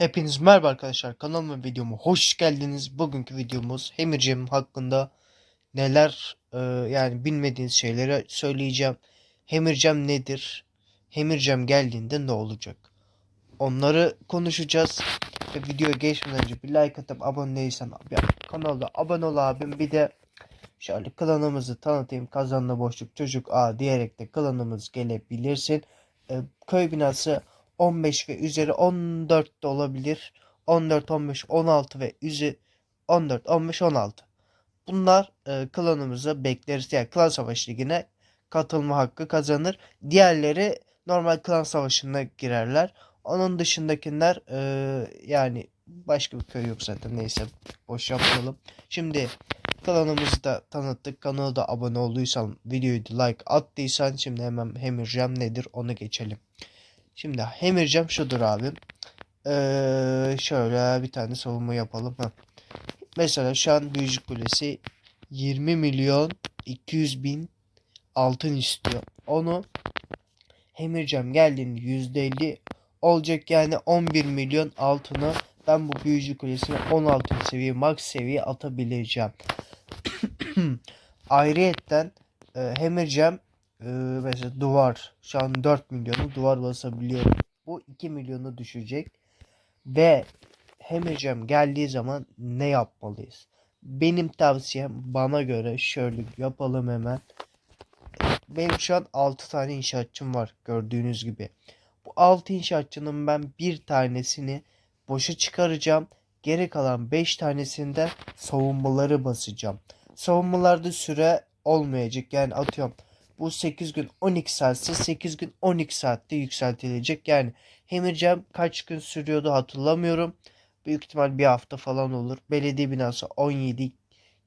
Hepiniz merhaba arkadaşlar kanalıma ve videoma hoş geldiniz. Bugünkü videomuz Hemircem hakkında neler e, yani bilmediğiniz şeyleri söyleyeceğim. Hemircem nedir? Hemircem geldiğinde ne olacak? Onları konuşacağız. Ve videoya geçmeden önce bir like atıp abone değilsen ya, kanalda abone ol abim. Bir de şöyle klanımızı tanıtayım. Kazanlı boşluk çocuk A diyerek de klanımız gelebilirsin. E, köy binası 15 ve üzeri 14 de olabilir. 14, 15, 16 ve üzeri 14, 15, 16. Bunlar e, klanımıza bekleriz. Yani klan savaşı ligine katılma hakkı kazanır. Diğerleri normal klan savaşına girerler. Onun dışındakiler e, yani başka bir köy yok zaten neyse boş yapmayalım. Şimdi klanımızı da tanıttık. Kanala da abone olduysan videoyu da like attıysan şimdi hemen Hemircem nedir onu geçelim. Şimdi Hemircem şudur abi. Ee, şöyle bir tane savunma yapalım. Heh. Mesela şu an Büyücü Kulesi 20 milyon 200 bin altın istiyor. Onu Hemircem geldiğinde %50 olacak yani 11 milyon altını ben bu Büyücü Kulesi'ne 16 seviye max seviye atabileceğim. Ayrıyetten e, Hemircem ee, mesela duvar şu an 4 milyonu duvar basabiliyorum. Bu 2 milyonu düşecek. Ve Hemircem geldiği zaman ne yapmalıyız? Benim tavsiyem bana göre şöyle yapalım hemen. Benim şu an 6 tane inşaatçım var gördüğünüz gibi. Bu 6 inşaatçının ben bir tanesini boşa çıkaracağım. Geri kalan 5 tanesinde savunmaları basacağım. Savunmalarda süre olmayacak. Yani atıyorum bu 8 gün 12 saatse 8 gün 12 saatte yükseltilecek. Yani Hemircem kaç gün sürüyordu hatırlamıyorum. Büyük ihtimal bir hafta falan olur. Belediye binası 17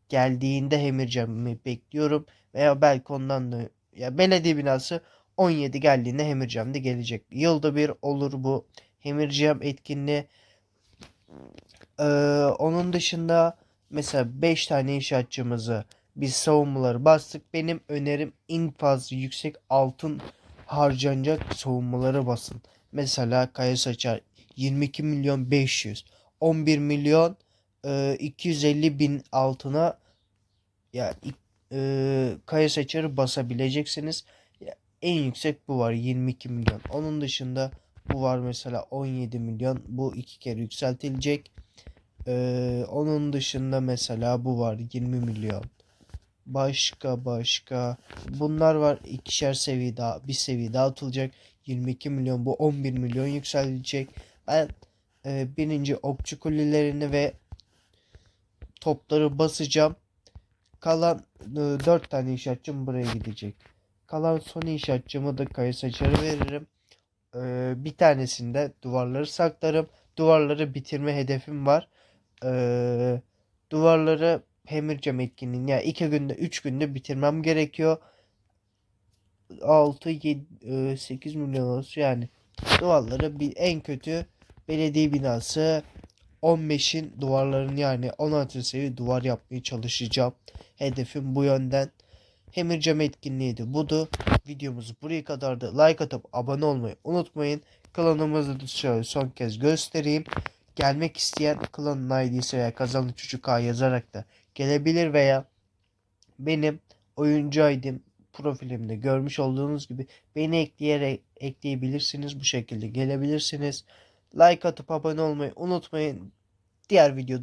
geldiğinde Hemircem'i bekliyorum. Veya belki ondan da ya belediye binası 17 geldiğinde Hemircem de gelecek. Yılda bir olur bu Hemircem etkinliği. Ee, onun dışında mesela 5 tane inşaatçımızı biz savunmaları bastık. Benim önerim en fazla yüksek altın harcanacak savunmaları basın. Mesela Kaya Saçar 22 milyon 500 11 milyon e, 250 bin altına ya e, Kaya Saçar'ı basabileceksiniz. Ya, en yüksek bu var 22 milyon. Onun dışında bu var mesela 17 milyon. Bu iki kere yükseltilecek. Ee, onun dışında mesela bu var 20 milyon. Başka başka. Bunlar var. ikişer seviye daha. Bir seviye daha atılacak. 22 milyon. Bu 11 milyon yükselecek. Ben e, birinci okçu kulelerini ve topları basacağım. Kalan e, 4 tane inşaatçım buraya gidecek. Kalan son inşaatçımı da kaya saçarı veririm. E, bir tanesinde duvarları saklarım. Duvarları bitirme hedefim var. E, duvarları Hemircem etkinliğini yani 2 günde 3 günde bitirmem gerekiyor. 6 7 8 milyon olsun yani duvarları bir en kötü belediye binası 15'in duvarlarını yani 16 seviye duvar yapmaya çalışacağım. Hedefim bu yönden. Hemircem etkinliğiydi budu. Videomuz buraya kadardı. Like atıp abone olmayı unutmayın. Klanımızı da şöyle son kez göstereyim. Gelmek isteyen klanın ID'si veya kazanlı çocuk A yazarak da gelebilir veya benim oyuncu ID'm profilimde görmüş olduğunuz gibi beni ekleyerek ekleyebilirsiniz. Bu şekilde gelebilirsiniz. Like atıp abone olmayı unutmayın. Diğer videoda